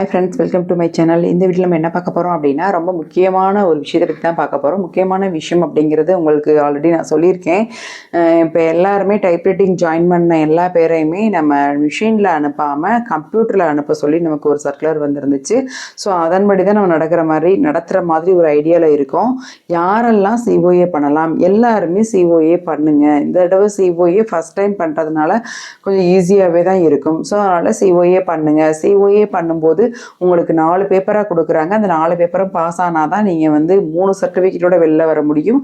Hi friends welcome to my channel இந்த வீட்டில் நம்ம என்ன பார்க்க போகிறோம் அப்படின்னா ரொம்ப முக்கியமான ஒரு விஷயத்தை பற்றி தான் பார்க்க போகிறோம் முக்கியமான விஷயம் அப்படிங்கிறது உங்களுக்கு ஆல்ரெடி நான் சொல்லியிருக்கேன். இப்போ எல்லாருமே டைப்ரைட்டிங் ஜாயின் பண்ண எல்லா பேரையுமே நம்ம மிஷினில் அனுப்பாமல் கம்ப்யூட்டரில் அனுப்ப சொல்லி நமக்கு ஒரு சர்க்குலர் வந்துருந்துச்சு. ஸோ அதன்படி தான் நம்ம நடக்கிற மாதிரி நடத்துகிற மாதிரி ஒரு ஐடியாவில் இருக்கோம். யாரெல்லாம் சிஓஏ பண்ணலாம்? எல்லாருமே சிஓஏ பண்ணுங்கள் இந்த தடவை சிஓஏ ஃபஸ்ட் டைம் பண்ணுறதுனால கொஞ்சம் ஈஸியாகவே தான் இருக்கும். ஸோ அதனால் சிஓஏ பண்ணுங்கள் சிஓஏ பண்ணும்போது உங்களுக்கு நாலு பேப்பராக கொடுக்குறாங்க. அந்த நாலு பேப்பரும் பாஸ் ஆனால் தான் நீங்கள் வந்து மூணு சர்டிஃபிகேட்டோட வெளில வர முடியும்.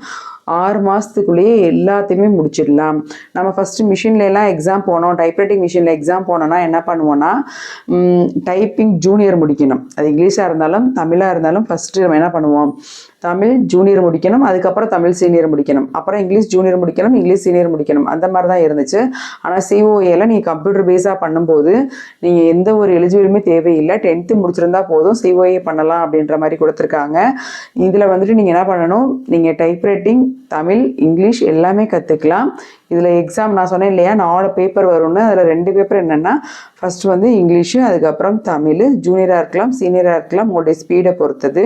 ஆறு மாதத்துக்குள்ளேயே எல்லாத்தையுமே முடிச்சிடலாம். நம்ம ஃபஸ்ட்டு மிஷின்லலாம் எக்ஸாம் போனோம். டைப்ரைட்டிங் மிஷினில் எக்ஸாம் போனோன்னா என்ன பண்ணுவோன்னா டைப்பிங் ஜூனியர் முடிக்கணும். அது இங்கிலீஷாக இருந்தாலும் தமிழாக இருந்தாலும் ஃபஸ்ட்டு நம்ம என்ன பண்ணுவோம்? தமிழ் ஜூனியர் முடிக்கணும் அதுக்கப்புறம் தமிழ் சீனியர் முடிக்கணும். அப்புறம் இங்கிலீஷ் ஜூனியர் முடிக்கணும் இங்கிலீஷ் சீனியர் முடிக்கணும். அந்த மாதிரி தான் இருந்துச்சு ஆனால் சிஓஏல நீங்கள் கம்ப்யூட்டர் பேஸாக பண்ணும்போது நீங்கள் எந்த ஒரு எலிஜிபிளுமே தேவையில்லை. டென்த்து முடிச்சிருந்தா போதும் சிஓஏ பண்ணலாம் அப்படின்ற மாதிரி கொடுத்துருக்காங்க. இதில் வந்துட்டு நீங்கள் என்ன பண்ணணும்? நீங்கள் டைப்ரைட்டிங் தமிழ் இங்கிலீஷ் எல்லாமே கற்றுக்கலாம் இதில் எக்ஸாம் நான் சொன்னேன் இல்லையா? நாலு பேப்பர் வரும்னு. அதில் ரெண்டு பேப்பர் என்னென்னா ஃபஸ்ட்டு வந்து இங்கிலீஷு அதுக்கப்புறம் தமிழ். ஜூனியராக இருக்கலாம் சீனியராக இருக்கலாம் உங்களுடைய ஸ்பீடை பொறுத்தது.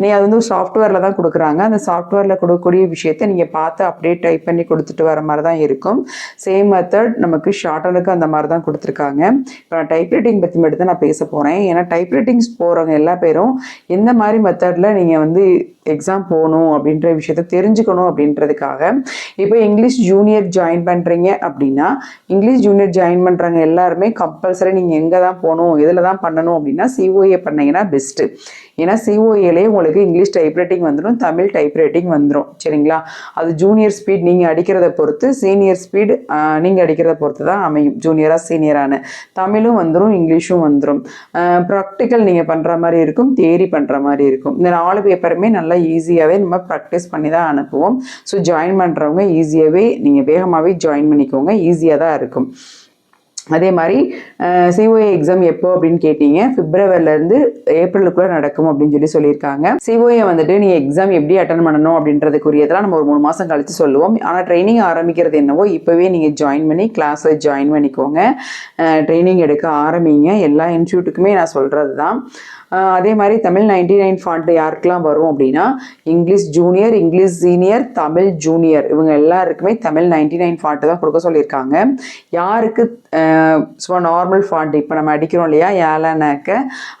நீ அது வந்து சாஃப்ட்வேரில் தான் கொடுக்குறாங்க. அந்த சாஃப்ட்வேரில் கொடுக்கக்கூடிய விஷயத்தை நீங்கள் பார்த்து அப்படியே டைப் பண்ணி கொடுத்துட்டு வர மாதிரி தான் இருக்கும். சேம் மெத்தட் நமக்கு ஷார்ட்டனுக்கு அந்த மாதிரி தான் கொடுத்துருக்காங்க. இப்போ நான் டைப்ரைட்டிங் பற்றி மட்டும் தான் நான் பேச போகிறேன் ஏன்னா டைப்ரைட்டிங்ஸ் போகிறவங்க எல்லா பேரும் எந்த மாதிரி மெத்தடில் நீங்கள் வந்து எக்ஸாம் போகணும் அப்படின்ற விஷயத்த தெரிஞ்சுக்கணும் அப்படின்றதுக்காக இப்போ இங்கிலீஷ் ஜூனியர் ஜாயின் பண்ணுறீங்க அப்படின்னா இங்கிலீஷ் ஜூனியர் ஜாயின் பண்ணுறாங்க எல்லாருமே கம்பல்சரி நீங்கள் எங்கே தான் போகணும் எதில் தான் பண்ணணும் அப்படின்னா சிஓஏ பண்ணீங்கன்னா பெஸ்ட்டு ஏன்னா சிஓஏலே உங்களுக்கு இங்கிலீஷ் டைப்ரைட்டிங் வந்துடும் தமிழ் டைப்ரைட்டிங் வந்துடும் சரிங்களா? அது ஜூனியர் ஸ்பீட் நீங்கள் அடிக்கிறத பொறுத்து சீனியர் ஸ்பீடு நீங்கள் அடிக்கிறத பொறுத்து தான் அமையும். ஜூனியராக சீனியரான தமிழும் வந்துடும் இங்கிலீஷும் வந்துடும் ப்ராக்டிக்கல் நீங்கள் பண்ணுற மாதிரி இருக்கும் தேரி பண்ணுற மாதிரி இருக்கும். இந்த நாலு பேப்பருமே நல்லா ஈஸியாகவே நம்ம ப்ராக்டிஸ் பண்ணி தான் அனுப்புவோம். ஸோ ஜாயின் பண்ணுறவங்க ஈஸியாகவே நீங்கள் வேகமாகவே ஜாயின் பண்ணிக்கோங்க ஈஸியாக தான் இருக்கும். அதே மாதிரி சிஓஏ எக்ஸாம் எப்போ அப்படின்னு கேட்டீங்க? பிப்ரவரிலேருந்து ஏப்ரலுக்குள்ளே நடக்கும் அப்படின்னு சொல்லி சொல்லியிருக்காங்க. சிஓஏ வந்துட்டு நீ எக்ஸாம் எப்படி அட்டன் பண்ணணும் அப்படின்றதுக்குரியதெல்லாம் நம்ம ஒரு மூணு மாதம் கழித்து சொல்லுவோம். ஆனால் ட்ரைனிங் ஆரம்பிக்கிறது என்னவோ இப்போவே நீங்கள் ஜாயின் பண்ணி கிளாஸை ஜாயின் பண்ணிக்கோங்க. ட்ரைனிங் எடுக்க ஆரம்பிங்க. எல்லா இன்ஸ்டியூட்டுக்குமே நான் சொல்கிறது தான் அதே மாதிரி தமிழ் நைன்டி நைன் ஃபாண்ட் யாருக்கெல்லாம் வரும் அப்படின்னா English junior English senior Tamil junior இவங்க எல்லாருக்குமே தமிழ் நைன்டி நைன் ஃபாண்ட் தான் கொடுக்க சொல்லியிருக்காங்க. யாருக்கு ஸோ நார்மல் ஃபாண்ட் இப்போ நம்ம அடிக்கிறோம் இல்லையா ஏலனாக்க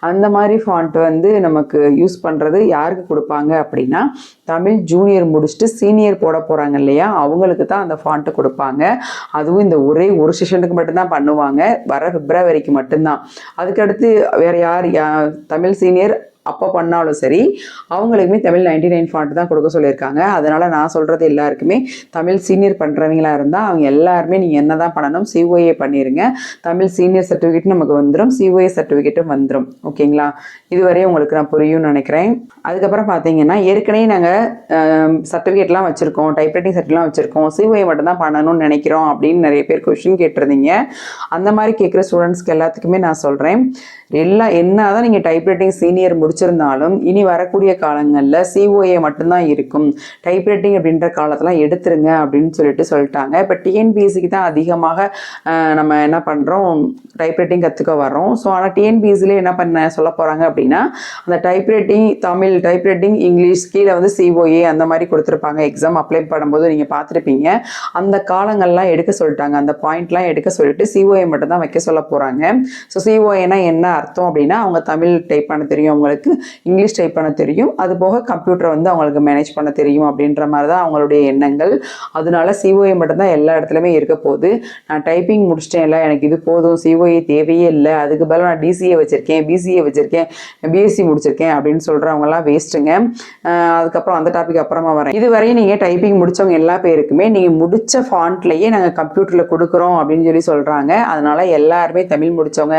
அந்த மாதிரி ஃபாண்ட் வந்து நமக்கு யூஸ் பண்ணுறது யாருக்கு கொடுப்பாங்க அப்படின்னா தமிழ் ஜூனியர் முடிச்சுட்டு சீனியர் போட போகிறாங்க இல்லையா அவங்களுக்கு தான் அந்த ஃபாண்ட்டு கொடுப்பாங்க. அதுவும் இந்த ஒரே ஒரு செஷனுக்கு மட்டும்தான் பண்ணுவாங்க வர பிப்ரவரிக்கு மட்டும்தான். அதுக்கடுத்து வேறு யார் யா- தமிழ் சீனியர் அப்போ பண்ணாலும் சரி அவங்களுக்குமே தமிழ் நைன்டி நைன் ஃபாண்ட் தான் கொடுக்க சொல்லியிருக்காங்க. அதனால் நான் சொல்கிறது எல்லாருக்குமே தமிழ் சீனியர் பண்ணுறவங்களா இருந்தால் அவங்க எல்லாருமே நீங்கள் என்ன தான் பண்ணணும் சிஓஏ பண்ணிடுங்க தமிழ் சீனியர் சர்டிஃபிகேட் நமக்கு வந்துடும் சிஓஏ சர்டிஃபிகேட்டும் வந்துடும் ஓகேங்களா? இதுவரை உங்களுக்கு நான் புரியும்னு நினைக்கிறேன். அதுக்கப்புறம் பார்த்தீங்கன்னா ஏற்கனவே நாங்கள் சர்டிஃபிகேட்லாம் வச்சுருக்கோம் டைப்ரைட்டிங் சர்டிஃபிகேட்லாம் வச்சுருக்கோம். சிஓஏ மட்டும் தான் பண்ணணும்னு நினைக்கிறோம் அப்படின்னு நிறைய பேர் கொஷின் கேட்டிருந்தீங்க. அந்த மாதிரி கேட்குற ஸ்டூடெண்ட்ஸ்க்கு எல்லாத்துக்குமே நான் சொல்கிறேன் எல்லாம் என்ன தான் நீங்கள் டைப்ரைட்டிங் சீனியர் முடிச்சிருந்தாலும் இனி வரக்கூடிய காலங்களில் சிஓஏ மட்டும்தான் இருக்கும். டைப்ரைட்டிங் அப்படின்ற காலத்தெல்லாம் எடுத்துருங்க அப்படின்னு சொல்லிட்டு சொல்லிட்டாங்க. இப்போ டிஎன்பிஎஸ்சிக்கு தான் அதிகமாக நம்ம என்ன பண்ணுறோம் டைப்ரைட்டிங் கற்றுக்க வரோம் ஸோ ஆனால் டிஎன்பிஎஸ்சிலே என்ன பண்ண சொல்ல போகிறாங்க அப்படின்னா அந்த டைப்ரைட்டிங் தமிழ் டைப்ரைட்டிங் இங்கிலீஷ் கீழே வந்து சிஓஏ அந்த மாதிரி கொடுத்துருப்பாங்க. எக்ஸாம் அப்ளை பண்ணும்போது நீங்கள் பார்த்துருப்பீங்க. அந்த காலங்கள்லாம் எடுக்க சொல்லிட்டாங்க. அந்த பாயிண்ட்லாம் எடுக்க சொல்லிட்டு சிஓஏ மட்டும் தான் வைக்க சொல்ல போகிறாங்க ஸோ சிஓஏனா என்ன அர்த்தம் அப்படின்னா அவங்க தமிழ் டைப் பண்ண தெரியும். அவங்களுக்கு இங்கிலீஷ் டைப் பண்ண தெரியும். அது போக கம்ப்யூட்டரை வந்து அவங்களுக்கு மேனேஜ் பண்ண தெரியும் அப்படின்ற மாதிரி தான் அவங்களுடைய எண்ணங்கள். அதனால சிஓஏ மட்டும்தான் எல்லா இடத்துலையுமே இருக்க போகுது. நான் டைப்பிங் முடிச்சிட்டேன் இல்லை எனக்கு இது போதும். சிஓஏ தேவையே இல்லை. அதுக்கு பதிலாக நான் டிசிஏ வச்சுருக்கேன் பிசிஏ வச்சுருக்கேன் பிஎஸ்சி முடிச்சிருக்கேன் அப்படின்னு சொல்கிறவங்கலாம் வேஸ்ட்டுங்க அதுக்கப்புறம் அந்த டாபிக் அப்புறமா வரேன். இதுவரையும் நீங்கள் டைப்பிங் முடித்தவங்க எல்லா பேருக்குமே நீங்கள் முடித்த ஃபாண்ட்லேயே நாங்கள் கம்ப்யூட்டரில் கொடுக்குறோம் அப்படின்னு சொல்லி சொல்கிறாங்க அதனால் எல்லாருமே தமிழ் முடித்தவங்க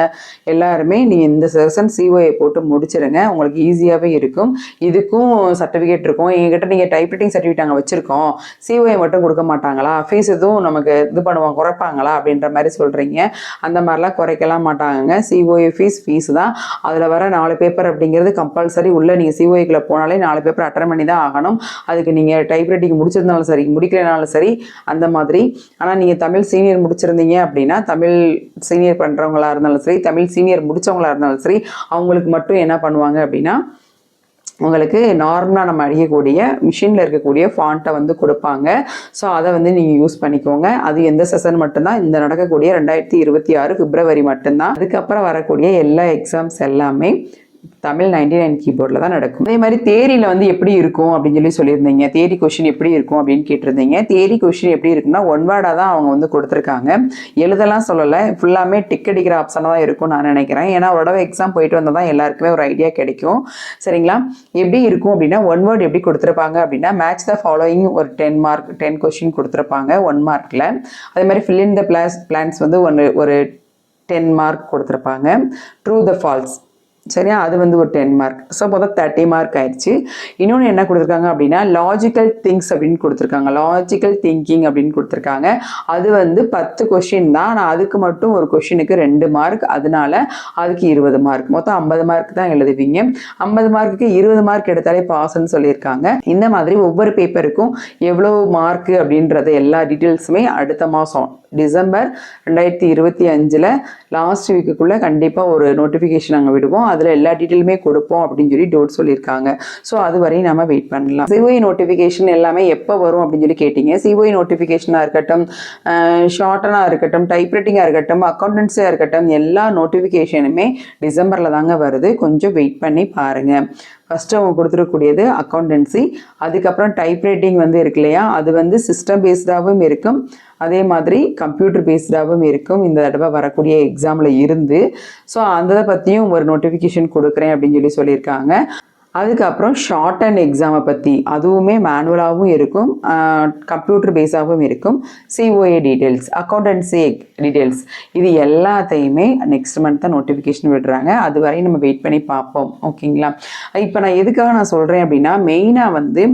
எல்லாருமே நீங்கள் இந்த செஷன் சிஓஏ போட்டு முடிச்சிருங்க. உங்களுக்கு ஈஸியாகவே இருக்கும். இதுக்கும் சர்டிஃபிகேட் இருக்கும். எங்ககிட்ட நீங்கள் டைப்ரைட்டிங் சர்டிஃபிகேட் நாங்கள் வச்சுருக்கோம். சிஓஏ மட்டும் கொடுக்க மாட்டாங்களா? ஃபீஸ் எதுவும் நமக்கு இது பண்ணுவாங்க குறைப்பாங்களா? அப்படின்ற மாதிரி சொல்கிறீங்க அந்த மாதிரிலாம் குறைக்கலாம் மாட்டாங்க சிஓஏ ஃபீஸ் ஃபீஸ் தான். அதில் வர நாலு பேப்பர் அப்படிங்கிறது கம்பல்சரி உள்ள நீங்கள் சிஓஏக்குள்ளே போனாலே நாலு பேப்பர் அட்டன் பண்ணி தான் ஆகணும். அதுக்கு நீங்கள் டைப்ரைட்டிங் முடிச்சிருந்தாலும் சரி முடிக்கலனாலும் சரி அந்த மாதிரி. ஆனால் நீங்கள் தமிழ் சீனியர் முடிச்சிருந்தீங்க அப்படின்னா தமிழ் சீனியர் பண்ணுறவங்களா இருந்தாலும் சரி தமிழ் சீனியர் முடிச்சவங்களா இருந்தாலும் சரி அவங்களுக்கு மட்டும் என்ன பண்ணுவாங்க? அப்படின்னா உங்களுக்கு நார்மலாக நம்ம அடிக்கக்கூடிய மிஷினில் இருக்கக்கூடிய ஃபாண்ட்டை வந்து கொடுப்பாங்க. ஸோ அதை வந்து நீங்கள் யூஸ் பண்ணிக்கோங்க. அது எந்த செஷன் மட்டும்தான் இந்த நடக்கக்கூடிய ரெண்டாயிரத்தி இருபத்தி ஆறு பிப்ரவரி மட்டும்தான். அதுக்கப்புறம் வரக்கூடிய எல்லா எக்ஸாம்ஸ் எல்லாமே தமிழ் நைன்டி நைன் கீபோர்டில் தான் நடக்கும். அதே மாதிரி தேரியில் வந்து எப்படி இருக்கும் அப்படின்னு சொல்லி சொல்லியிருந்தீங்க. தேரி கொஷின் எப்படி இருக்கும் அப்படின்னு கேட்டிருந்தீங்க. தேரி கொஷின் எப்படி இருக்குன்னா ஒன் வேர்டாக தான் அவங்க வந்து கொடுத்துருக்காங்க. எழுதலாம் சொல்லலை. ஃபுல்லாமே டிக் அடிக்கிற ஆப்ஷனாக தான் இருக்கும் நான் நினைக்கிறேன். ஏன்னா ஒரு தடவை எக்ஸாம் போயிட்டு வந்தால் தான் எல்லாருக்குமே ஒரு ஐடியா கிடைக்கும். சரிங்களா? எப்படி இருக்கும் அப்படின்னா ஒன் வேர்டு எப்படி கொடுத்துருப்பாங்க அப்படின்னா மேட்ச் த ஃபாலோயிங் ஒரு டென் மார்க் டென் கொஷின் கொடுத்துருப்பாங்க ஒன் மார்க்கில் அதே மாதிரி fill in the plus plans வந்து ஒன்று ஒரு டென் மார்க் கொடுத்துருப்பாங்க. ட்ரூ த ஃபால்ஸ் சரியா? அது வந்து ஒரு டென் மார்க் ஸோ மொத்தம் தேர்ட்டி மார்க் ஆயிடுச்சு இன்னொன்று என்ன கொடுத்துருக்காங்க அப்படின்னா லாஜிக்கல் திங்ஸ் அப்படின்னு கொடுத்துருக்காங்க. லாஜிக்கல் திங்கிங் அப்படின்னு கொடுத்துருக்காங்க. அது வந்து பத்து கொஷின் தான். ஆனால் அதுக்கு மட்டும் ஒரு கொஷினுக்கு ரெண்டு மார்க் அதனால அதுக்கு இருபது மார்க் மொத்தம் ஐம்பது மார்க் தான் எழுதுவீங்க. ஐம்பது மார்க்குக்கு இருபது மார்க் எடுத்தாலே பாஸ்ன்னு சொல்லியிருக்காங்க. இந்த மாதிரி ஒவ்வொரு பேப்பருக்கும் எவ்வளோ மார்க் அப்படின்றது எல்லா டீட்டெயில்ஸுமே அடுத்த மாதம் டிசம்பர் ரெண்டாயிரத்தி இருபத்தி அஞ்சில் லாஸ்ட் வீக்குக்குள்ளே கண்டிப்பாக ஒரு நோட்டிஃபிகேஷன் நாங்கள் விடுவோம். அதில் எல்லா டீட்டெயிலுமே கொடுப்போம் அப்படின்னு சொல்லி டோட் சொல்லியிருக்காங்க. ஸோ அது வரையும் நம்ம வெயிட் பண்ணலாம். சிஓஐ நோட்டிஃபிகேஷன் எல்லாமே எப்போ வரும் அப்படின்னு சொல்லி கேட்டிங்க. சிஓஐ நோட்டிஃபிகேஷனாக இருக்கட்டும் ஷார்ட்டனாக இருக்கட்டும் டைப்ரைட்டிங்காக இருக்கட்டும் அக்கௌண்டன்ஸியாக இருக்கட்டும் எல்லா நோட்டிஃபிகேஷனுமே டிசம்பரில் தாங்க வருது. கொஞ்சம் வெயிட் பண்ணி பாருங்கள் ஃபஸ்ட்டு அவங்க கொடுத்துருக்கக்கூடியது அக்கௌண்டன்சி அதுக்கப்புறம் டைப்ரைட்டிங் வந்து இருக்கு இல்லையா? அது வந்து சிஸ்டம் பேஸ்டாகவும் இருக்கும். அதே மாதிரி கம்ப்யூட்டர் பேஸ்டாகவும் இருக்கும். இந்த தடவை வரக்கூடிய எக்ஸாமில் இருந்து. ஸோ அந்த பற்றியும் ஒரு நோட்டிஃபிகேஷன் கொடுக்குறேன் அப்படின்னு சொல்லி சொல்லியிருக்காங்க. அதுக்கப்புறம் ஷார்ட் அண்ட் எக்ஸாமை பற்றி அதுவுமே மேனுவலாகவும் இருக்கும். கம்ப்யூட்டர் பேஸாகவும் இருக்கும். சிஓஏ டீட்டெயில்ஸ் அக்கௌண்டன்சி டீட்டெயில்ஸ் இது எல்லாத்தையுமே நெக்ஸ்ட் மந்த் தான் நோட்டிஃபிகேஷன் விடுறாங்க. அது வரையும் நம்ம வெயிட் பண்ணி பார்ப்போம். ஓகேங்களா இப்போ நான் எதுக்காக நான் சொல்கிறேன் அப்படின்னா மெயினாக வந்து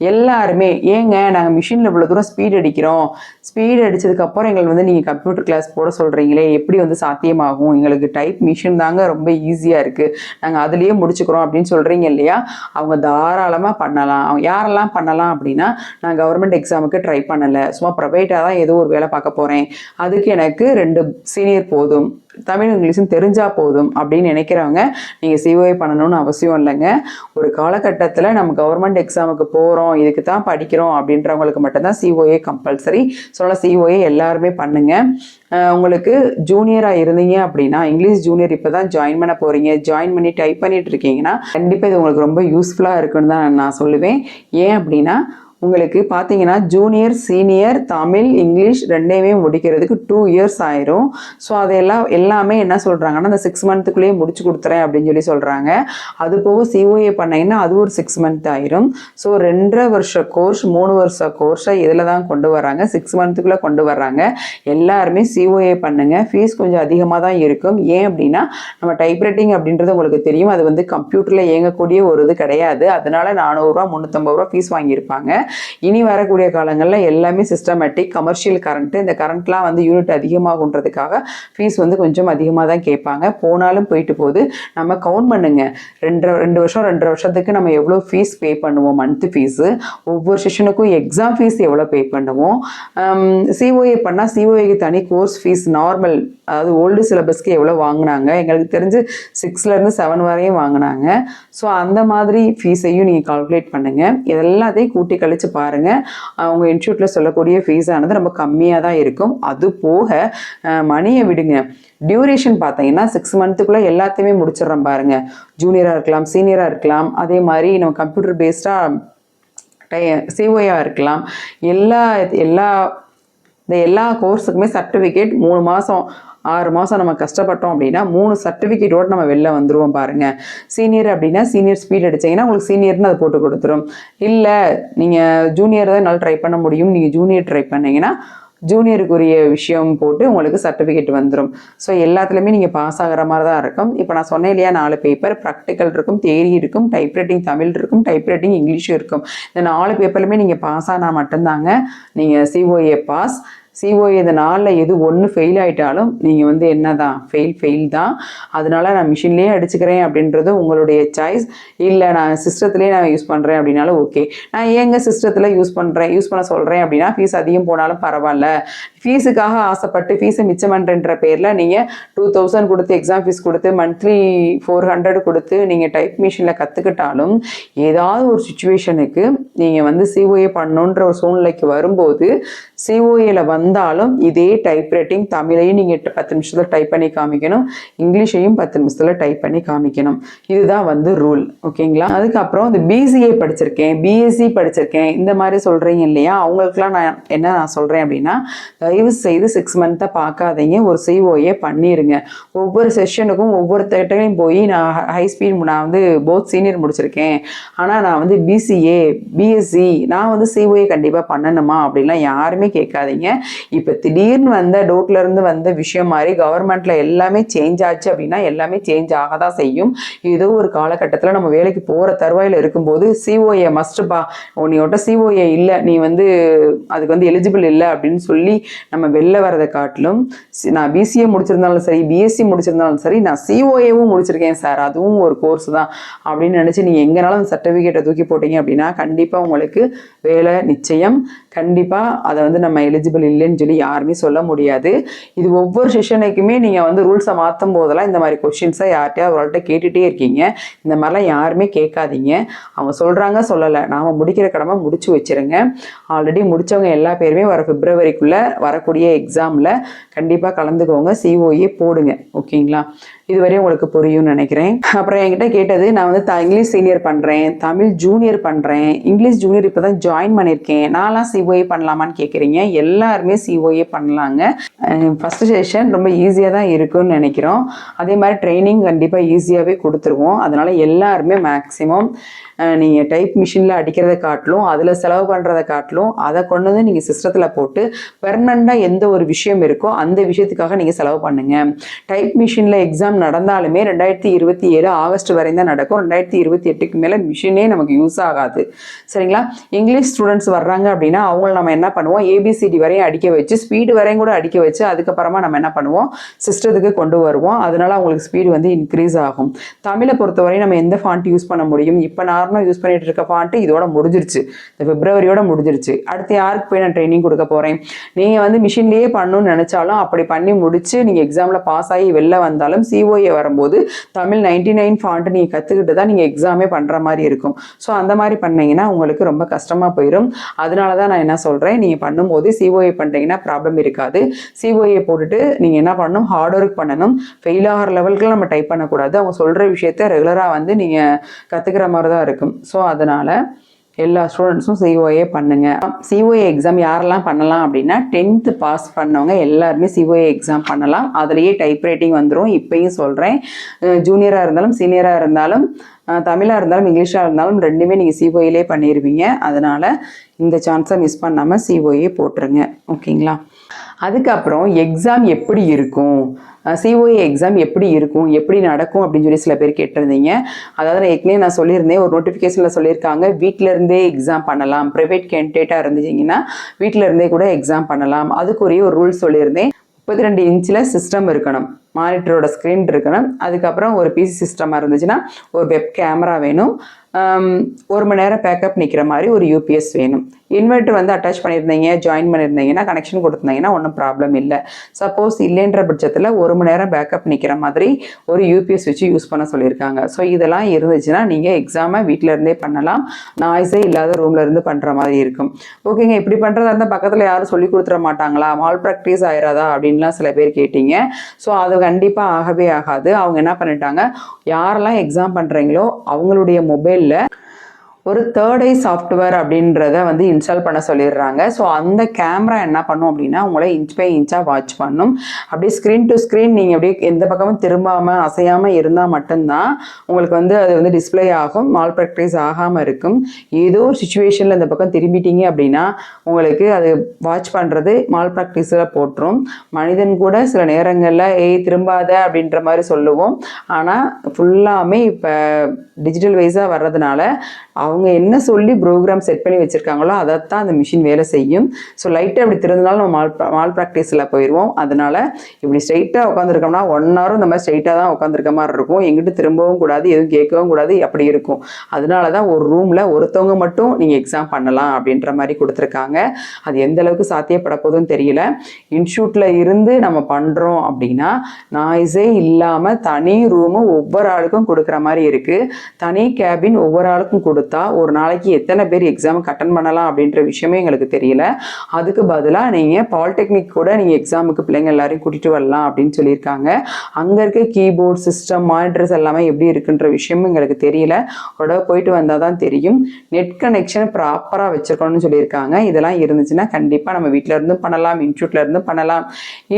எல்லாருமே ஏங்க நாங்கள் மிஷினில் இவ்வளோ தூரம் ஸ்பீட் அடிக்கிறோம். ஸ்பீட் அடித்ததுக்கப்புறம் எங்களுக்கு வந்து நீங்கள் கம்ப்யூட்டர் கிளாஸ் போட சொல்கிறீங்களே எப்படி வந்து சாத்தியமாகும்? எங்களுக்கு டைப் மிஷின் தாங்க ரொம்ப ஈஸியாக இருக்குது நாங்கள் அதுலேயே முடிச்சுக்கிறோம் அப்படின்னு சொல்கிறீங்க இல்லையா? அவங்க தாராளமாக பண்ணலாம். அவங்க யாரெல்லாம் பண்ணலாம் அப்படின்னா நான் கவர்மெண்ட் எக்ஸாமுக்கு ட்ரை பண்ணலை. சும்மா ப்ரைவேட்டாக தான் ஏதோ ஒரு வேலை பார்க்க போகிறேன் அதுக்கு எனக்கு ரெண்டு சீனியர் போதும். தமிழ் இங்கிலீஷும் தெரிஞ்சால் போதும் அப்படின்னு நினைக்கிறவங்க நீங்கள் சிஓஏ பண்ணணும்னு அவசியம் இல்லைங்க. ஒரு காலகட்டத்தில் நம்ம கவர்மெண்ட் எக்ஸாமுக்கு போகிறோம் இதுக்கு தான் படிக்கிறோம் அப்படின்றவங்களுக்கு மட்டும்தான் சிஓஏ கம்பல்சரி சொல்ல சிஓஏ எல்லாருமே பண்ணுங்க. உங்களுக்கு ஜூனியராக இருந்தீங்க அப்படின்னா இங்கிலீஷ் ஜூனியர் இப்போ தான் ஜாயின் பண்ண போகிறீங்க ஜாயின் பண்ணி டைப் பண்ணிட்டு இருக்கீங்கன்னா கண்டிப்பாக இது உங்களுக்கு ரொம்ப யூஸ்ஃபுல்லாக இருக்குன்னு தான் நான் சொல்லுவேன். ஏன் அப்படின்னா உங்களுக்கு பார்த்தீங்கன்னா ஜூனியர் சீனியர் தமிழ் இங்கிலீஷ் ரெண்டையுமே முடிக்கிறதுக்கு டூ இயர்ஸ் ஆயிரும். ஸோ அதையெல்லாம் எல்லாமே என்ன சொல்கிறாங்கன்னா அந்த சிக்ஸ் மந்த்துக்குள்ளேயே முடிச்சு கொடுத்துறேன் அப்படின்னு சொல்லி சொல்கிறாங்க அது போக சிஓஏ பண்ணீங்கன்னா அது ஒரு சிக்ஸ் மந்த் ஆயிரும். ஸோ ரெண்டரை வருஷ கோர்ஸ் மூணு வருஷ கோர்ஸை இதில் தான் கொண்டு வராங்க. சிக்ஸ் மந்த்துக்குள்ளே கொண்டு வர்றாங்க எல்லாருமே சிஓஏ பண்ணுங்க. ஃபீஸ் கொஞ்சம் அதிகமாக தான் இருக்கும். ஏன் அப்படின்னா நம்ம டைப்ரைட்டிங் அப்படின்றது உங்களுக்கு தெரியும். அது வந்து கம்ப்யூட்டரில் இயங்கக்கூடிய ஒரு இது கிடையாது. அதனால நானூறுரூவா முந்நூற்றம்பது ரூபா ஃபீஸ் வாங்கியிருப்பாங்க. இனி வரக்கூடிய காலங்களில் எல்லாமே சிஸ்டமேட்டிக் கமர்ஷியல் கரண்ட்டு இந்த கரண்ட்லாம் வந்து யூனிட் அதிகமாகுன்றதுக்காக ஃபீஸ் வந்து கொஞ்சம் அதிகமாக தான் கேட்பாங்க. போனாலும் போயிட்டு போகுது. நம்ம கவுண்ட் பண்ணுங்க. ரெண்டு ரெண்டு வருஷம் ரெண்டரை வருஷத்துக்கு நம்ம எவ்வளோ ஃபீஸ் பே பண்ணுவோம்? மந்த் ஃபீஸு ஒவ்வொரு செஷனுக்கும் எக்ஸாம் ஃபீஸ் எவ்வளோ பே பண்ணுவோம்? சிஓஏ பண்ணால் சிஓஏக்கு தனி கோர்ஸ் ஃபீஸ் நார்மல் அதாவது ஓல்டு சிலபஸ்க்கு எவ்வளோ வாங்கினாங்க? எங்களுக்கு தெரிஞ்சு சிக்ஸ்லேருந்து செவன் வரையும் வாங்கினாங்க. ஸோ அந்த மாதிரி ஃபீஸையும் நீங்கள் கால்குலேட் பண்ணுங்கள் இது எல்லாத்தையும் கூட்டி கழிச்சு பாருங்கள் அவங்க இன்ஸ்டியூட்டில் சொல்லக்கூடிய ஃபீஸ் ஆனது ரொம்ப கம்மியாக தான் இருக்கும். அது போக மணியை விடுங்க. டியூரேஷன் பார்த்தீங்கன்னா சிக்ஸ் மந்த்துக்குள்ளே எல்லாத்தையுமே முடிச்சிடுறோம் பாருங்கள் ஜூனியராக இருக்கலாம் சீனியராக இருக்கலாம். அதே மாதிரி நம்ம கம்ப்யூட்டர் பேஸ்டாக டை சிஓயாக இருக்கலாம். எல்லா எல்லா இந்த எல்லா கோர்ஸுக்குமே சர்டிஃபிகேட் மூணு மாதம் ஆறு மாதம் நம்ம கஷ்டப்பட்டோம் அப்படின்னா மூணு சர்டிஃபிகேட்டோடு நம்ம வெளில வந்துருவோம் பாருங்கள் சீனியர் அப்படின்னா சீனியர் ஸ்பீட் அடிச்சீங்கன்னா உங்களுக்கு சீனியர்னு அது போட்டு கொடுத்துரும். இல்லை நீங்கள் ஜூனியர் தான் என்னால் ட்ரை பண்ண முடியும். நீங்கள் ஜூனியர் ட்ரை பண்ணீங்கன்னா ஜூனியருக்குரிய விஷயம் போட்டு உங்களுக்கு சர்டிஃபிகேட் வந்துடும் ஸோ எல்லாத்துலேயுமே நீங்கள் பாஸ் ஆகிற மாதிரி தான் இருக்கும். இப்போ நான் சொன்னேன் இல்லையா நாலு பேப்பர் ப்ராக்டிக்கல் இருக்கும் தேரி இருக்கும் டைப்ரைட்டிங் தமிழ் இருக்கும் டைப்ரைட்டிங் இங்கிலீஷும் இருக்கும். இந்த நாலு பேப்பர்லையுமே நீங்கள் பாஸ் ஆனால் மட்டும்தாங்க நீங்கள் சிஓஏ பாஸ் சிஓஏ இந்த நாளில் எது ஒன்று ஃபெயில் ஆயிட்டாலும் நீங்கள் வந்து என்ன தான் ஃபெயில் ஃபெயில் தான். அதனால நான் மிஷின்லேயே அடிச்சுக்கிறேன் அப்படின்றது உங்களுடைய சாய்ஸ் இல்லை நான் சிஸ்டத்துலேயே நான் யூஸ் பண்ணுறேன் அப்படின்னாலும் ஓகே நான் ஏங்க சிஸ்டத்தில் யூஸ் பண்ணுறேன் யூஸ் பண்ண சொல்கிறேன் அப்படின்னா ஃபீஸ் அதிகம் போனாலும் பரவாயில்ல. ஃபீஸுக்காக ஆசைப்பட்டு ஃபீஸை மிச்சம் பண்ணுறன்ற பேரில் நீங்கள் டூ தௌசண்ட் கொடுத்து எக்ஸாம் ஃபீஸ் கொடுத்து மந்த்லி ஃபோர் ஹண்ட்ரட் கொடுத்து நீங்கள் டைப் மிஷினில் கற்றுக்கிட்டாலும் ஏதாவது ஒரு சுச்சுவேஷனுக்கு நீங்கள் வந்து சிஓஏ பண்ணணுன்ற ஒரு சூழ்நிலைக்கு வரும்போது சிஓஏல வந்தாலும் இதே டைப் ரைட்டிங் தமிழையும் நீங்கள் பத்து நிமிஷத்தில் டைப் பண்ணி காமிக்கணும் இங்கிலீஷையும் பத்து நிமிஷத்தில் டைப் பண்ணி காமிக்கணும். இதுதான் வந்து ரூல் ஓகேங்களா அதுக்கப்புறம் இந்த பிசிஏ படிச்சிருக்கேன் பிஎஸ்சி படிச்சிருக்கேன் இந்த மாதிரி சொல்கிறீங்க இல்லையா? அவங்களுக்குலாம் நான் என்ன நான் சொல்கிறேன் அப்படின்னா தயவு செய்து சிக்ஸ் மந்த்தை பார்க்காதீங்க. ஒரு சிஓஏ பண்ணிடுங்க ஒவ்வொரு செஷனுக்கும் ஒவ்வொரு போய் நான் ஹை ஸ்பீட் நான் வந்து போத் சீனியர் முடிச்சிருக்கேன். ஆனால் நான் வந்து பிசிஏ பிஎஸ்சி நான் வந்து சிஓஏ கண்டிப்பாக பண்ணணுமா? அப்படின்லாம் யாருமே கேட்காதீங்க. இப்போ திடீர்னு வந்த டோட்லேருந்து வந்த விஷயம் மாதிரி கவர்மெண்ட்டில் எல்லாமே சேஞ்ச் ஆச்சு அப்படின்னா எல்லாமே சேஞ்ச் ஆக தான் செய்யும். ஏதோ ஒரு காலகட்டத்தில் நம்ம வேலைக்கு போகிற தருவாயில் இருக்கும்போது சிஓஏ மஸ்ட்பா உன்னையோட்ட சிஓஏ இல்லை. நீ வந்து அதுக்கு வந்து எலிஜிபிள் இல்லை அப்படின்னு சொல்லி நம்ம வெளில வரதை காட்டிலும் சி- நான் பிசிஏ முடிச்சிருந்தாலும் சரி பிஎஸ்சி முடிச்சிருந்தாலும் சரி நான் சிஓஏவும் முடிச்சிருக்கேன் சார். அதுவும் ஒரு கோர்ஸ் தான். அப்படின்னு நினச்சி நீங்கள் எங்கேனாலும் அந்த சர்டிஃபிகேட்டை தூக்கி போட்டீங்க அப்படின்னா கண்டிப்பாக உங்களுக்கு வேலை நிச்சயம். கண்டிப்பாக அதை வந்து நம்ம எலிஜிபிள் இல்லைன்னு சொல்லி யாருமே சொல்ல முடியாது. இது ஒவ்வொரு செஷனுக்குமே நீங்கள் வந்து ரூல்ஸை மாற்றும் போதெல்லாம் இந்த மாதிரி கொஷின்ஸை யார்கிட்டயா அவர்கள்ட்ட கேட்டுகிட்டே இருக்கீங்க. இந்த மாதிரிலாம் யாருமே கேட்காதீங்க. அவங்க சொல்கிறாங்க சொல்லலை. நாம் முடிக்கிற கடமை முடிச்சு வச்சிருங்க. ஆல்ரெடி முடிச்சவங்க எல்லா பேருமே வர பிப்ரவரிக்குள்ளே வரக்கூடிய எக்ஸாமில் கண்டிப்பாக கலந்துக்கோங்க. சிஓஏ போடுங்க. ஓகேங்களா இதுவரை உங்களுக்கு புரியும்னு நினைக்கிறேன். அப்புறம் என்கிட்ட கேட்டது நான் வந்து இங்கிலீஷ் சீனியர் பண்ணுறேன் தமிழ் ஜூனியர் பண்ணுறேன் இங்கிலீஷ் ஜூனியர் இப்போ தான் ஜாயின் பண்ணியிருக்கேன். நான்லாம் சிஓஏ பண்ணலாமான்னு கேட்குறீங்க எல்லாருமே சிஓஏ பண்ணலாங்க. ஃபஸ்ட்டு செஷன் ரொம்ப ஈஸியாக தான் இருக்கும்னு நினைக்கிறோம். அதே மாதிரி ட்ரைனிங் கண்டிப்பாக ஈஸியாகவே கொடுத்துருவோம். அதனால் எல்லாருமே மேக்ஸிமம் நீங்கள் டைப் மிஷினில் அடிக்கிறத காட்டிலும் அதில் செலவு பண்ணுறதை காட்டிலும் அதை கொண்டு வந்து நீங்கள் சிஸ்டத்தில் போட்டு பெர்மனண்டாக எந்த ஒரு விஷயம் இருக்கோ அந்த விஷயத்துக்காக நீங்கள் செலவு பண்ணுங்கள் டைப் மிஷினில் எக்ஸாம் நடந்தாலுமே ரெண்டாயிரத்தி இருபத்தி ஏழு ஆகஸ்ட் வரையும் தான் நடக்கும். ரெண்டாயிரத்தி இருபத்தி எட்டுக்கு மேலே மிஷினே நமக்கு யூஸ் ஆகாது. சரிங்களா? இங்கிலீஷ் ஸ்டூடெண்ட்ஸ் வர்றாங்க அப்படின்னா அவங்கள நம்ம என்ன பண்ணுவோம்? ஏபிசிடி வரையும் அடிக்க வச்சு ஸ்பீடு வரையும் கூட அடிக்க வச்சு அதுக்கப்புறமா நம்ம என்ன பண்ணுவோம்? சிஸ்டத்துக்கு கொண்டு வருவோம். அதனால அவங்களுக்கு ஸ்பீடு வந்து இன்க்ரீஸ் ஆகும். தமிழை பொறுத்தவரை நம்ம எந்த ஃபாண்ட் யூஸ் பண்ண முடியும்? இப்போ காரணம் யூஸ் பண்ணிட்டு இருக்க ஃபாண்ட்டு இதோட முடிஞ்சிருச்சு. இந்த பிப்ரவரியோட முடிஞ்சிருச்சு. அடுத்து யாருக்கு போய் நான் ட்ரைனிங் கொடுக்க போகிறேன் நீங்கள் வந்து மிஷின்லேயே பண்ணணும்னு நினச்சாலும் அப்படி பண்ணி முடிச்சு நீங்கள் எக்ஸாமில் பாஸ் ஆகி வெளில வந்தாலும் சிஓஏ வரும்போது தமிழ் நைன்டி நைன் ஃபாண்ட்டு நீங்கள் கற்றுக்கிட்டு தான் நீங்கள் எக்ஸாமே பண்ணுற மாதிரி இருக்கும். ஸோ அந்த மாதிரி பண்ணீங்கன்னா உங்களுக்கு ரொம்ப கஷ்டமாக போயிடும் அதனால தான் நான் என்ன சொல்கிறேன் நீங்கள் பண்ணும்போது சிஓஏ பண்ணுறீங்கன்னா ப்ராப்ளம் இருக்காது. சிஓஏ போட்டுட்டு நீங்கள் என்ன பண்ணணும்? ஹார்ட் ஒர்க் பண்ணணும். ஃபெயில் ஆகிற லெவலுக்கு நம்ம டைப் பண்ணக்கூடாது. அவங்க சொல்கிற விஷயத்த ரெகுலராக வந்து நீங்கள் கற்றுக்கிற மாதிரி தான் இருக்கும். ஸோ அதனால் எல்லா ஸ்டூடெண்ட்ஸும் சிஓஏ பண்ணுங்க. சிஓஏ எக்ஸாம் யாரெல்லாம் பண்ணலாம் அப்படின்னா டென்த்து பாஸ் பண்ணவங்க எல்லாருமே சிஓஏ எக்ஸாம் பண்ணலாம். அதுலேயே டைப் ரைட்டிங் வந்துடும் இப்பயும் சொல்கிறேன் ஜூனியராக இருந்தாலும் சீனியராக இருந்தாலும் தமிழாக இருந்தாலும் இங்கிலீஷாக இருந்தாலும் ரெண்டுமே நீங்கள் சிஓஏலே பண்ணிடுவீங்க அதனால் இந்த சான்ஸை மிஸ் பண்ணாமல் சிஓஏ போட்டுருங்க. ஓகேங்களா அதுக்கப்புறம் எக்ஸாம் எப்படி இருக்கும்? சிஓஏ எக்ஸாம் எப்படி இருக்கும்? எப்படி நடக்கும்? அப்படின்னு சொல்லி சில பேர் கேட்டிருந்தீங்க. அதாவது நான் ஏற்கனவே நான் சொல்லியிருந்தேன் ஒரு நோட்டிஃபிகேஷனில் சொல்லியிருக்காங்க வீட்டிலருந்தே எக்ஸாம் பண்ணலாம். ப்ரைவேட் கேண்டிடேட்டாக இருந்துச்சிங்கன்னா வீட்டிலருந்தே கூட எக்ஸாம் பண்ணலாம். அதுக்குரிய ஒரு ரூல் சொல்லியிருந்தேன். முப்பத்தி ரெண்டு இன்ச்சில் சிஸ்டம் இருக்கணும். மானிட்டரோட ஸ்க்ரீன் இருக்கணும். அதுக்கப்புறம் ஒரு பிசி சிஸ்டமாக இருந்துச்சுன்னா ஒரு வெப் கேமரா வேணும். ஒரு மணி நேரம் பேக்கப் நிற்கிற மாதிரி ஒரு யூபிஎஸ் வேணும். இன்வெர்ட்டர் வந்து அட்டாச் பண்ணியிருந்தீங்க ஜாயின் பண்ணியிருந்தீங்கன்னா கனெக்ஷன் கொடுத்துருந்தீங்கன்னா ஒன்றும் ப்ராப்ளம் இல்லை. சப்போஸ் இல்லைன்ற பட்சத்தில் ஒரு மணி நேரம் பேக்கப் நிற்கிற மாதிரி ஒரு யூபிஎஸ் வச்சு யூஸ் பண்ண சொல்லியிருக்காங்க. ஸோ இதெல்லாம் இருந்துச்சுன்னா நீங்கள் எக்ஸாமை வீட்டில் இருந்தே பண்ணலாம். நாய்ஸே இல்லாத ரூம்ல இருந்து பண்ணுற மாதிரி இருக்கும். ஓகேங்க இப்படி பண்ணுறதா இருந்தால் பக்கத்தில் யாரும் சொல்லி கொடுத்துட மாட்டாங்களா? மால் ப்ராக்டிஸ் ஆயிராதா? அப்படின்லாம் சில பேர் கேட்டீங்க. ஸோ அது கண்டிப்பாக ஆகவே ஆகாது. அவங்க என்ன பண்ணிட்டாங்க? யாரெல்லாம் எக்ஸாம் பண்ணுறீங்களோ அவங்களுடைய மொபைலில் ஒரு தேர்ட் ஐ சாஃப்ட்வேர் அப்படின்றத வந்து இன்ஸ்டால் பண்ண சொல்லிடுறாங்க. ஸோ அந்த கேமரா என்ன பண்ணும் அப்படின்னா உங்களை இன்ச் பை இன்ச்சாக வாட்ச் பண்ணும். அப்படியே ஸ்க்ரீன் டு ஸ்க்ரீன் நீங்கள் அப்படியே எந்த பக்கமும் திரும்பாமல் அசையாமல் இருந்தால் மட்டும்தான் உங்களுக்கு வந்து அது வந்து டிஸ்ப்ளே ஆகும் மால் ப்ராக்டிஸ் ஆகாமல் இருக்கும். ஏதோ ஒரு சுச்சுவேஷனில் இந்த பக்கம் திரும்பிட்டீங்க அப்படின்னா உங்களுக்கு அது வாட்ச் பண்ணுறது மால் ப்ராக்டிஸில் போட்டுரும். மனிதன் கூட சில நேரங்களில் ஏய் திரும்பாத அப்படின்ற மாதிரி சொல்லுவோம். ஆனால் ஃபுல்லாமே இப்போ டிஜிட்டல் வைஸாக வர்றதுனால அவங்க அவங்க என்ன சொல்லி ப்ரோக்ராம் செட் பண்ணி வச்சுருக்காங்களோ அதைத்தான் அந்த மிஷின் வேலை செய்யும். ஸோ லைட்டாக இப்படி திறந்தனாலும் நம்ம மால் மால் ப்ராக்டிஸில் போயிடுவோம் அதனால் இப்படி ஸ்ட்ரைட்டாக உட்காந்துருக்கோம்னா ஒன் ஹவரும் இந்த மாதிரி ஸ்ட்ரைட்டாக தான் உட்காந்துருக்க மாதிரி இருக்கும். எங்கிட்ட திரும்பவும் கூடாது எதுவும் கேட்கவும் கூடாது அப்படி இருக்கும். அதனால தான் ஒரு ரூமில் ஒருத்தவங்க மட்டும் நீங்கள் எக்ஸாம் பண்ணலாம் அப்படின்ற மாதிரி கொடுத்துருக்காங்க. அது எந்த அளவுக்கு சாத்தியப்பட போகுதுன்னு தெரியல. இன்ஸ்டியூட்டில் இருந்து நம்ம பண்ணுறோம் அப்படின்னா நாய்ஸே இல்லாமல் தனி ரூமு ஒவ்வொரு ஆளுக்கும் கொடுக்குற மாதிரி இருக்குது தனி கேபின் ஒவ்வொரு ஆளுக்கும் கொடுத்தா ஒரு நாளைக்கு எத்தனை பேர் எக்ஸாமுக்கு அட்டன் பண்ணலாம் அப்படின்ற விஷயமே எங்களுக்கு தெரியல. அதுக்கு பதிலாக நீங்கள் பாலிடெக்னிக் கூட நீங்கள் எக்ஸாமுக்கு பிள்ளைங்க எல்லாரையும் கூட்டிகிட்டு வரலாம் அப்படின்னு சொல்லியிருக்காங்க. அங்கே இருக்க கீபோர்ட் சிஸ்டம் மானிட்டர்ஸ் எல்லாமே எப்படி இருக்குன்ற விஷயமும் எங்களுக்கு தெரியல. உடவை போயிட்டு வந்தால் தான் தெரியும் நெட் கனெக்ஷன் ப்ராப்பராக வச்சுருக்கணும்னு சொல்லியிருக்காங்க. இதெல்லாம் இருந்துச்சுன்னா கண்டிப்பாக நம்ம வீட்டில் இருந்தும் பண்ணலாம் இன்ஸ்டியூட்ல இருந்தும் பண்ணலாம்.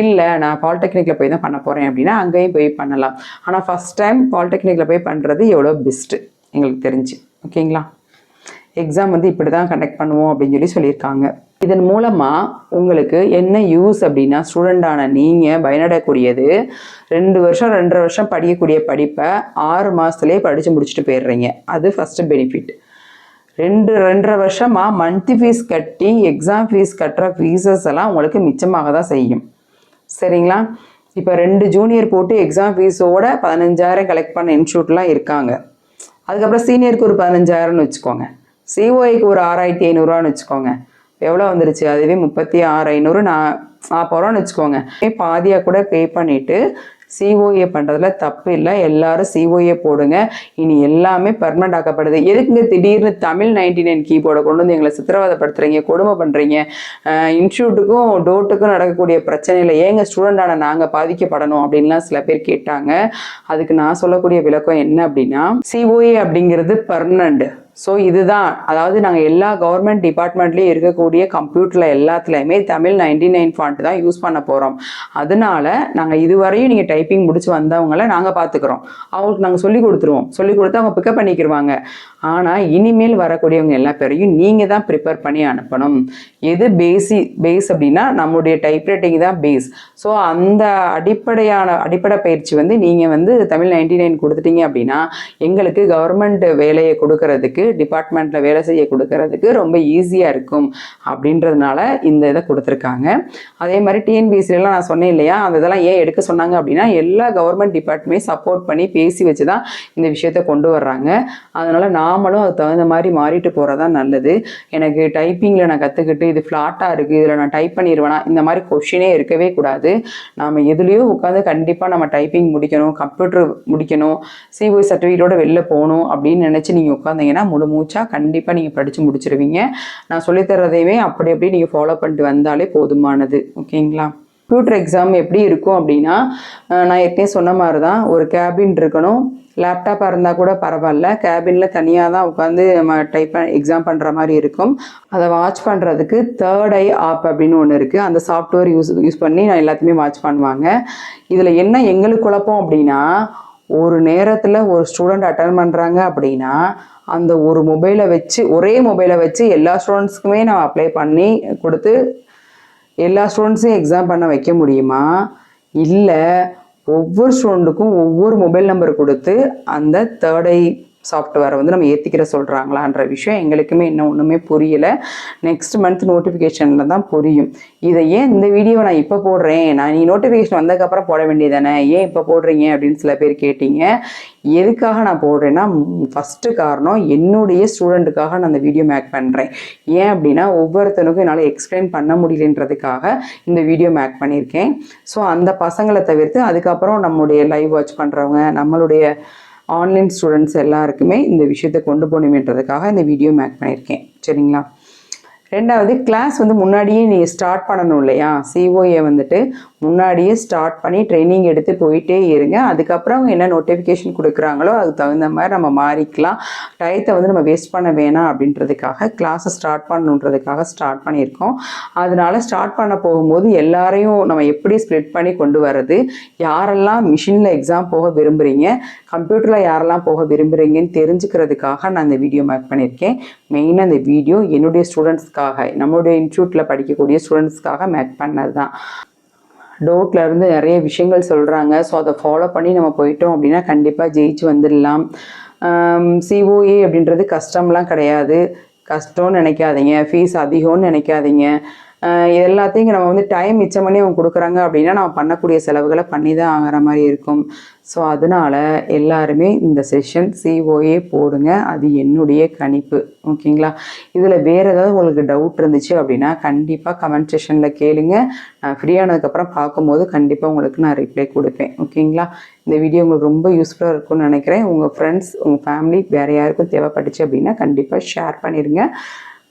இல்லை நான் பாலிடெக்னிக்கில் போய் தான் பண்ண போகிறேன் அப்படின்னா அங்கேயும் போய் பண்ணலாம். ஆனால் ஃபஸ்ட் டைம் பாலிடெக்னிக்கில் போய் பண்ணுறது எவ்வளோ பெஸ்ட்டு எங்களுக்கு தெரிஞ்சு. ஓகேங்களா எக்ஸாம் வந்து இப்படி தான் கண்டக்ட் பண்ணுவோம் அப்படின்னு சொல்லி சொல்லியிருக்காங்க. இதன் மூலமாக உங்களுக்கு என்ன யூஸ் அப்படின்னா ஸ்டூடெண்டான நீங்கள் பயனடக்கூடியது ரெண்டு வருஷம் ரெண்டரை வருஷம் படிக்கக்கூடிய படிப்பை ஆறு மாதத்துலேயே படித்து முடிச்சுட்டு போயிடுறீங்க. அது ஃபஸ்ட்டு பெனிஃபிட் ரெண்டு ரெண்டரை வருஷமாக மந்த்லி ஃபீஸ் கட்டி எக்ஸாம் ஃபீஸ் கட்டுற ஃபீஸஸ் எல்லாம் உங்களுக்கு மிச்சமாக தான் செய்யும். சரிங்களா? இப்போ ரெண்டு ஜூனியர் போட்டு எக்ஸாம் ஃபீஸோட பதினஞ்சாயிரம் கலெக்ட் பண்ண இன்ஸ்டியூட்லாம் இருக்காங்க. அதுக்கப்புறம் சீனியருக்கு ஒரு பதினஞ்சாயிரம்னு வச்சுக்கோங்க. சிஓஐக்கு ஒரு ஆறாயிரத்தி ஐநூறுரூவான்னு வச்சுக்கோங்க. எவ்வளோ வந்துருச்சு? அதுவே முப்பத்தி ஆறு ஐநூறு. நான் நாற்பது ரூபான்னு வச்சுக்கோங்க பாதியாக கூட பே பண்ணிவிட்டு சிஓஏ பண்ணுறதுல தப்பு இல்லை. எல்லாரும் சிஓஏ போடுங்க. இனி எல்லாமே பர்மனெண்ட் ஆக்கப்படுது. எதுக்குங்க திடீர்னு தமிழ் நைன்டி நைன் கீபோர்டை கொண்டு வந்து எங்களை சித்திரவதைப்படுத்துறீங்க? கொடுமை பண்ணுறீங்க இன்ஸ்டியூட்டுக்கும் டோட்டுக்கும் நடக்கக்கூடிய பிரச்சனையில் ஏங்க ஸ்டூடெண்டான நாங்கள் பாதிக்கப்படணும் அப்படின்லாம் சில பேர் கேட்டாங்க. அதுக்கு நான் சொல்லக்கூடிய விளக்கம் என்ன அப்படின்னா சிஓஏ அப்படிங்கிறது பர்மனண்ட் ஸோ இதுதான். அதாவது நாங்கள் எல்லா கவர்மெண்ட் டிபார்ட்மெண்ட்லேயும் இருக்கக்கூடிய கம்ப்யூட்டரில் எல்லாத்துலேயுமே தமிழ் நைன்டி நைன் ஃபாண்ட் தான் யூஸ் பண்ண போகிறோம் அதனால நாங்கள் இதுவரையும் நீங்கள் டைப்பிங் முடிச்சு வந்தவங்கள நாங்கள் பார்த்துக்குறோம் அவங்களுக்கு நாங்கள் சொல்லி கொடுத்துருவோம். சொல்லி கொடுத்து அவங்க பிக்கப் பண்ணிக்கிருவாங்க. ஆனால் இனிமேல் வரக்கூடியவங்க எல்லா பேரையும் நீங்கள் தான் ப்ரிப்பேர் பண்ணி அனுப்பணும். எது பேசி பேஸ் அப்படின்னா நம்முடைய டைப்ரைட்டிங் தான் பேஸ் ஸோ அந்த அடிப்படையான அடிப்படை பயிற்சி வந்து நீங்கள் வந்து தமிழ் நைன்டி நைன் கொடுத்துட்டீங்க அப்படின்னா எங்களுக்கு கவர்மெண்ட் வேலையை கொடுக்கறதுக்கு டிபார்ட்மெண்ட்டில் வேலை செய்ய கொடுக்கறதுக்கு ரொம்ப ஈஸியாக இருக்கும் அப்படின்றதுனால இந்த இதை கொடுத்துருக்காங்க. அதே மாதிரி டிஎன்பிஎஸ்சிலாம் நான் சொன்னேன் இல்லையா அந்த இதெல்லாம் ஏன் எடுக்க சொன்னாங்க அப்படின்னா எல்லா கவர்மெண்ட் டிபார்ட்மெண்ட் சப்போர்ட் பண்ணி பேசி வச்சு தான் இந்த விஷயத்தை கொண்டு வர்றாங்க. அதனால் நாமளும் அதுக்கு தகுந்த மாதிரி மாறிட்டு போகிறது தான் நல்லது. எனக்கு டைப்பிங்கில் நான் கற்றுக்கிட்டு இது ஃப்ளாட்டாக இருக்குது இதில் நான் டைப் பண்ணிடுவேனா இந்த மாதிரி கொஷினே இருக்கவே கூடாது. நாம் எதுலேயோ உட்காந்து கண்டிப்பாக நம்ம டைப்பிங் முடிக்கணும் கம்ப்யூட்டர் முடிக்கணும் சிஓ சர்டிஃபிகேட்டோட வெளில போகணும் அப்படின்னு நினச்சி நீங்கள் உட்காந்தீங்கன்னா முழு மூச்சாக கண்டிப்பாக நீங்கள் படித்து முடிச்சிருவீங்க. நான் சொல்லித்தரதையுமே அப்படி அப்படி நீங்கள் ஃபாலோ பண்ணிட்டு வந்தாலே போதுமானது. ஓகேங்களா? கம்ப்யூட்டர் எக்ஸாம் எப்படி இருக்கும் அப்படின்னா நான் ஏற்கனவே சொன்ன மாதிரி தான் ஒரு கேபின் இருக்கணும். லேப்டாப்பாக இருந்தால் கூட பரவாயில்ல. கேபினில் தனியாக தான் உட்காந்து நம்ம டைப் எக்ஸாம் பண்ணுற மாதிரி இருக்கும். அதை வாட்ச் பண்ணுறதுக்கு தேர்ட் ஐ ஆப் அப்படின்னு ஒன்று இருக்குது அந்த சாஃப்ட்வேர் யூஸ் யூஸ் பண்ணி நான் எல்லாத்தையுமே வாட்ச் பண்ணுவாங்க. இதில் என்ன எங்களுக்கு குழப்பம் அப்படின்னா ஒரு நேரத்தில் ஒரு ஸ்டூடெண்ட் அட்டன் பண்ணுறாங்க அப்படின்னா அந்த ஒரு மொபைலை வச்சு ஒரே மொபைலை வச்சு எல்லா ஸ்டூடெண்ட்ஸ்க்குமே நான் அப்ளை பண்ணி கொடுத்து எல்லா ஸ்டூடெண்ட்ஸையும் எக்ஸாம் பண்ண வைக்க முடியுமா? இல்லை ஒவ்வொரு ஸ்டூடெண்ட்டுக்கும் ஒவ்வொரு மொபைல் நம்பர் கொடுத்து அந்த தேர்டை சாஃப்ட்வேரை வந்து நம்ம ஏற்றிக்கிற சொல்கிறாங்களான்ற விஷயம் எங்களுக்குமே இன்னும் ஒன்றுமே புரியலை. நெக்ஸ்ட் மந்த் நோட்டிஃபிகேஷனில் தான் புரியும். இதை ஏன் இந்த வீடியோவை நான் இப்போ போடுறேன்? நான் நீ நோட்டிஃபிகேஷன் வந்ததுக்கப்புறம் போட வேண்டியதானே? ஏன் இப்போ போடுறீங்க அப்படின்னு சில பேர் கேட்டீங்க. எதுக்காக நான் போடுறேன்னா ஃபஸ்ட்டு காரணம் என்னுடைய ஸ்டூடெண்ட்டுக்காக நான் அந்த வீடியோ மேக் பண்ணுறேன் ஏன் அப்படின்னா ஒவ்வொருத்தனுக்கும் என்னால் எக்ஸ்பிளைன் பண்ண முடியலன்றதுக்காக இந்த வீடியோ மேக் பண்ணியிருக்கேன். ஸோ அந்த பசங்களை தவிர்த்து அதுக்கப்புறம் நம்முடைய லைவ் வாட்ச் பண்ணுறவங்க நம்மளுடைய ஆன்லைன் ஸ்டூடெண்ட்ஸ் எல்லாருக்குமே இந்த விஷயத்தை கொண்டு போகணுமேன்றதுக்காக இந்த வீடியோ மேக் பண்ணியிருக்கேன். சரிங்களா? ரெண்டாவது கிளாஸ் வந்து முன்னாடியே நீங்கள் ஸ்டார்ட் பண்ணணும் இல்லையா? சிஓஏ வந்துட்டு முன்னாடியே ஸ்டார்ட் பண்ணி ட்ரைனிங் எடுத்து போயிட்டே இருங்க. அதுக்கப்புறம் அவங்க என்ன நோட்டிஃபிகேஷன் கொடுக்குறாங்களோ அதுக்கு தகுந்த மாதிரி நம்ம மாறிக்கலாம். டயத்தை வந்து நம்ம வேஸ்ட் பண்ண வேணாம் அப்படின்றதுக்காக கிளாஸை ஸ்டார்ட் பண்ணணுன்றதுக்காக ஸ்டார்ட் பண்ணியிருக்கோம். அதனால ஸ்டார்ட் பண்ண போகும்போது எல்லாரையும் நம்ம எப்படி ஸ்ப்ளிட் பண்ணி கொண்டு வர்றது? யாரெல்லாம் மிஷினில் எக்ஸாம் போக விரும்புகிறீங்க கம்ப்யூட்டரில் யாரெல்லாம் போக விரும்புகிறீங்கன்னு தெரிஞ்சுக்கிறதுக்காக நான் இந்த வீடியோ மேக் பண்ணியிருக்கேன். மெயினாக இந்த வீடியோ என்னுடைய ஸ்டூடெண்ட்ஸ்க்காக நம்மளுடைய இன்ஸ்டியூட்டில் படிக்கக்கூடிய ஸ்டூடெண்ட்ஸ்க்காக மேக் பண்ணது தான் டோட்ல இருந்து நிறைய விஷயங்கள் சொல்கிறாங்க ஸோ அதை ஃபாலோ பண்ணி நம்ம போயிட்டோம் அப்படின்னா கண்டிப்பாக ஜெயிச்சு வந்துடலாம். சிஓஏ அப்படின்றது கஷ்டம்லாம் கிடையாது. கஷ்டம்னு நினைக்காதீங்க. ஃபீஸ் அதிகம்னு நினைக்காதீங்க. இது எல்லாத்தையும் நம்ம வந்து டைம் மிச்சம் பண்ணி அவங்க கொடுக்குறாங்க அப்படின்னா நம்ம பண்ணக்கூடிய செலவுகளை பண்ணி தான் ஆகிற மாதிரி இருக்கும். ஸோ அதனால எல்லாருமே இந்த செஷன் சிஓஏ போடுங்க. அது என்னுடைய கணிப்பு. ஓகேங்களா இதில் வேறு ஏதாவது உங்களுக்கு டவுட் இருந்துச்சு அப்படின்னா கண்டிப்பாக கமெண்ட் செஷனில் கேளுங்க. நான் ஃப்ரீ ஆனதுக்கப்புறம் பார்க்கும்போது கண்டிப்பாக உங்களுக்கு நான் ரிப்ளை கொடுப்பேன். ஓகேங்களா இந்த வீடியோ உங்களுக்கு ரொம்ப யூஸ்ஃபுல்லாக இருக்கும்னு நினைக்கிறேன். உங்கள் ஃப்ரெண்ட்ஸ் உங்கள் ஃபேமிலி வேறு யாருக்கும் தேவைப்பட்டுச்சு அப்படின்னா கண்டிப்பாக ஷேர் பண்ணிடுங்க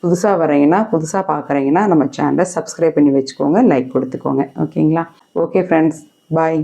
புதுசாக வரீங்கன்னா புதுசாக பார்க்குறீங்கன்னா நம்ம சேனலை சப்ஸ்கிரைப் பண்ணி வச்சுக்கோங்க லைக் கொடுத்துக்கோங்க. ஓகேங்களா ஓகே ஃப்ரெண்ட்ஸ் பாய்